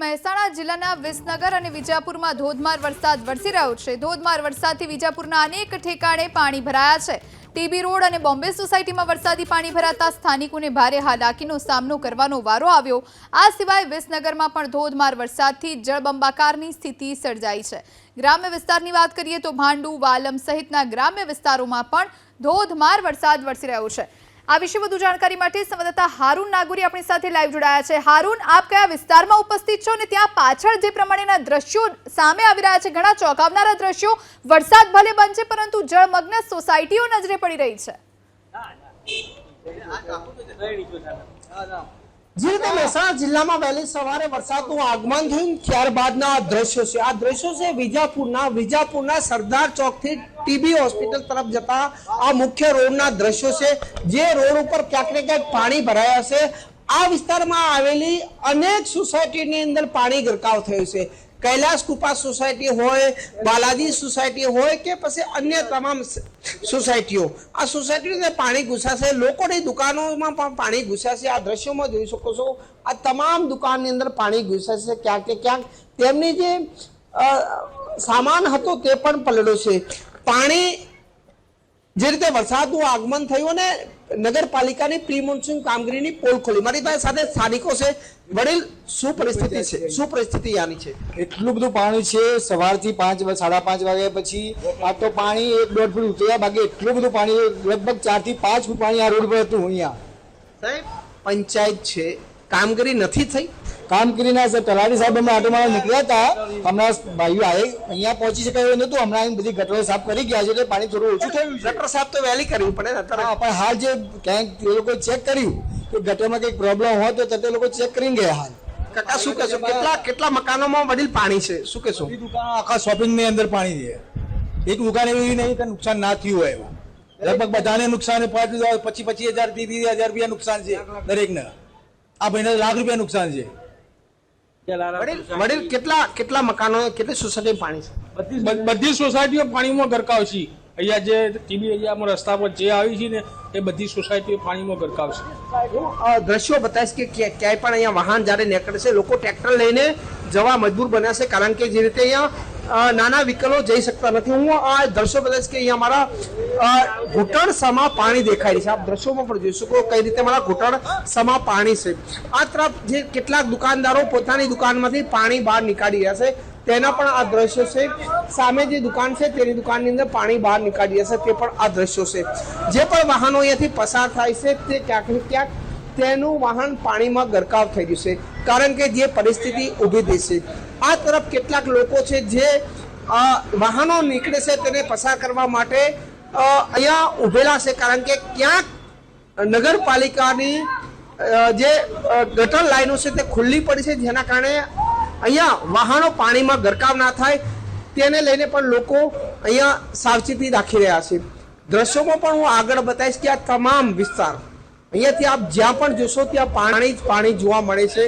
મહેસાણા જિલ્લાના વિસનગર અને વિજાપુરમાં ધોધમાર વરસાદ વરસી રહ્યો છે. ધોધમાર વરસાદથી વિજાપુરના અનેક ઠેકાણે પાણી ભરાયા છે. ટીબી રોડ અને બોમ્બે સોસાયટીમાં વરસાદી પાણી ભરાતા સ્થાનિકોને ભારે હાલાકીનો સામનો કરવાનો વારો આવ્યો. આ સિવાય વિસનગરમાં પણ ધોધમાર વરસાદથી જળબંબાકારની સ્થિતિ સર્જાઈ છે. ગ્રામ્ય વિસ્તારની વાત કરીએ તો ભાંડુ, વાલમ સહિતના ગ્રામ્ય વિસ્તારોમાં પણ ધોધમાર વરસાદ વરસી રહ્યો છે. આ વિશે વધુ જાણકારી માટે સંવાદદાતા હારૂન નાગુરી આપણી સાથે લાઈવ જોડાયા છે. હારૂન, આપ કયા વિસ્તારમાં ઉપસ્થિત છો અને ત્યાં પાછળ જે પ્રમાણેના દ્રશ્યો સામે આવી રહ્યા છે, ઘણા ચોંકાવનારા દ્રશ્યો, વરસાદ ભલે છે, પરંતુ જળમગ્ન સોસાયટીઓ નજરે પડી રહી છે. જે રીતે મહેસાણા જિલ્લામાં વહેલી સવારે વરસાદનું આગમન થયું ત્યારબાદના આ દ્રશ્યો છે. આ દ્રશ્યો છે વિજાપુરના વિજાપુરના સરદાર ચોકથી ટીબી હોસ્પિટલ તરફ જતા આ મુખ્ય રોડના દ્રશ્યો છે. જે રોડ ઉપર ક્યાંક ને ક્યાંક પાણી ભરાયા છે. આ વિસ્તારમાં આવેલી અનેક સોસાયટીની અંદર પાણી ગરકાવ થયું છે. કૈલાસ કૃપા સોસાયટી હોય, બાલાજી સોસાયટી હોય કે પછી અન્ય તમામ સોસાયટીઓ. આ સોસાયટીઓને પાણી ઘૂસાશે, લોકોની દુકાનોમાં પણ પાણી ઘૂસાશે, આ દ્રશ્યોમાં જોઈ શકો છો. આ તમામ દુકાનની અંદર પાણી ઘૂસાશે ક્યાંક કે ક્યાંક. તેમની જે સામાન હતો તે પણ પલળ્યો છે. પાણી જે રીતે વરસાદનું આગમન થયું અને નગરપાલિકાની પ્રી મોન્સૂન કામગીરીની પોલ ખોલી. મારી પાસે સાથે સ્થાનિકો છે. વડીલ શું પરિસ્થિતિ છે? શું પરિસ્થિતિ આની છે? એટલું બધું પાણી છે. સવારથી પાંચ સાડા પાંચ વાગ્યા પછી આ તો પાણી એક દોઢ ફૂટ ઉતર્યા બાકી એટલું બધું પાણી લગભગ ચારથી પાંચ ફૂટ પાણી આ રોડ પર હતું અહીંયા. સાહેબ પંચાયત છે. કામગીરી નથી થઈ? કામગીરીના સર તલાટી સાહેબ હમણાં આટો મારવા નીકળ્યા હતા. હમણાં ભાઈઓ આવે અહીંયા પહોંચી શકાય એવું નતું હમણાં અહીં બધી ગટરો સાફ કરી ગયા છે એટલે પાણી થોડું ઓછું થયું ગટર સાફ તો વહેલી કરવી પડે અત્યારે. હા, પણ હાલ જે ક્યાંક એ લોકો ચેક કર્યું કે ગટરમાં કંઈક પ્રોબ્લેમ હોય તો તે લોકો ચેક કરીને ગયા હાલ. કાકા શું કહેશો? કેટલા કેટલા મકાનોમાં વડીલ પાણી છે? શું કહેશો? દુકાન આખા શોપિંગની અંદર પાણી છે. એક દુકાન એવી નહીં કે નુકસાન ના થયું હોય એવું. લગભગ બધાને નુકસાન પાંચ પચીસ પચીસ હજાર ત્રીસ હજાર રૂપિયા નુકસાન છે દરેકને. આ ભાઈને લાખ રૂપિયા નુકસાન છે. વડીલ વડીલ કેટલા કેટલા મકાનો કેટલી સોસાયટી પાણી છે? બધી સોસાયટીઓ પાણીમાં ગરકાવ છે અહીંયા જે ટીબી એરિયામાં રસ્તા પર જે આવી છે ને એ બધી સોસાયટીઓ પાણીમાં ગરકાવ છે દ્રશ્યો બતાવીશ કે ક્યાંય પણ અહીંયા વાહન જ્યારે નીકળશે લોકો ટ્રેક્ટર લઈને જવા મજબૂર બન્યા છે કારણ કે જે રીતે અહીંયા નાના વ્હીકલો જઈ શકતા નથી. હું આ દ્રશ્યો બતાવીશ કે અહીંયા મારા ઘૂંટણ સમા પાણી દેખાય છે. આપ દ્રશ્યોમાં પણ જોઈ શકો કઈ રીતે મારા ઘૂંટણ સમા પાણી છે. આ તરફ જે કેટલાક દુકાનદારો પોતાની દુકાનમાંથી પાણી બહાર નીકાળી રહ્યા છે. તેના પણ આ દ્રશ્યો છે. સામે જે દુકાન છે તેની દુકાનની અંદર પાણી બહાર નીકાળી રહ્યા છે. તે પણ આ દ્રશ્યો છે. જે પણ વાહનો અહીંયાથી પસાર થાય છે તે ક્યાંક ને ક્યાંક તેનું વાહન પાણીમાં ગરકાવ થઈ ગયું છે. કારણ કે જે પરિસ્થિતિ ઊભી થઈ છે. આ તરફ કેટલાક લોકો છે જે વાહનો નીકળે છે તેને પસાર કરવા માટે અહીંયા ઊભેલા છે. કારણ કે ક્યાંક નગરપાલિકાની જે ગટર લાઈનો છે તે ખુલ્લી પડી છે. જેના કારણે અહીંયા વાહનો પાણીમાં ગરકાવ ના થાય. તેને લઈને પણ લોકો અહીંયા સાવચેતી રાખી રહ્યા છે. દ્રશ્યોમાં પણ હું આગળ બતાવીશ કે આ તમામ વિસ્તાર અહીંયાથી આપ જ્યાં પણ જોશો ત્યાં પાણી જ પાણી જોવા મળે છે.